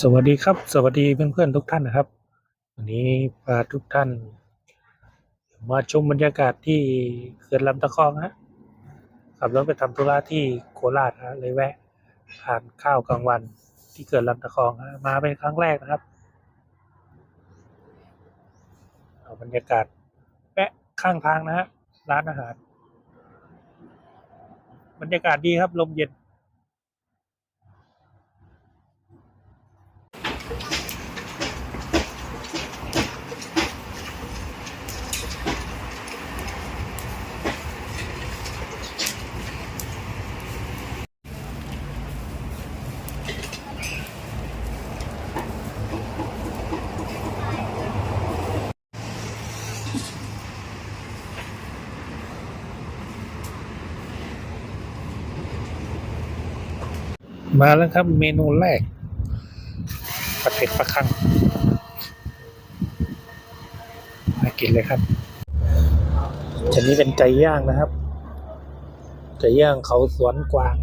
สวัสดีครับ สวัสดีเพื่อนๆทุกท่านนะครับ วันนี้พาทุกท่าน มาชมบรรยากาศที่เขื่อนลำตะคองฮะขับรถไปทำธุระที่โคราชฮะเลยแวะทานข้าวกลางวันที่เขื่อนลำตะคองฮะมาเป็นครั้งแรกนะครับเอาบรรยากาศแวะข้างทางนะฮะร้านอาหาร บรรยากาศดีครับลมเย็น มาแล้วครับเมนูแรกผัดเผ็ดปลาคังมากินเลยครับอันนี้เป็นไก่ย่างนะครับไก่ย่างเขาสวนกวาง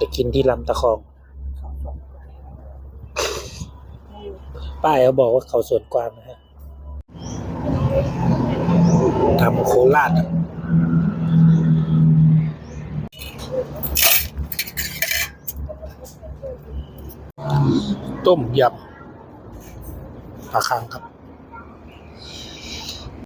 จะกินที่ลำตะคอง ป้ายเขาบอกว่าเขาสวนกวางนะฮะทำโคราชอะ ต้มยำปลาคังครับ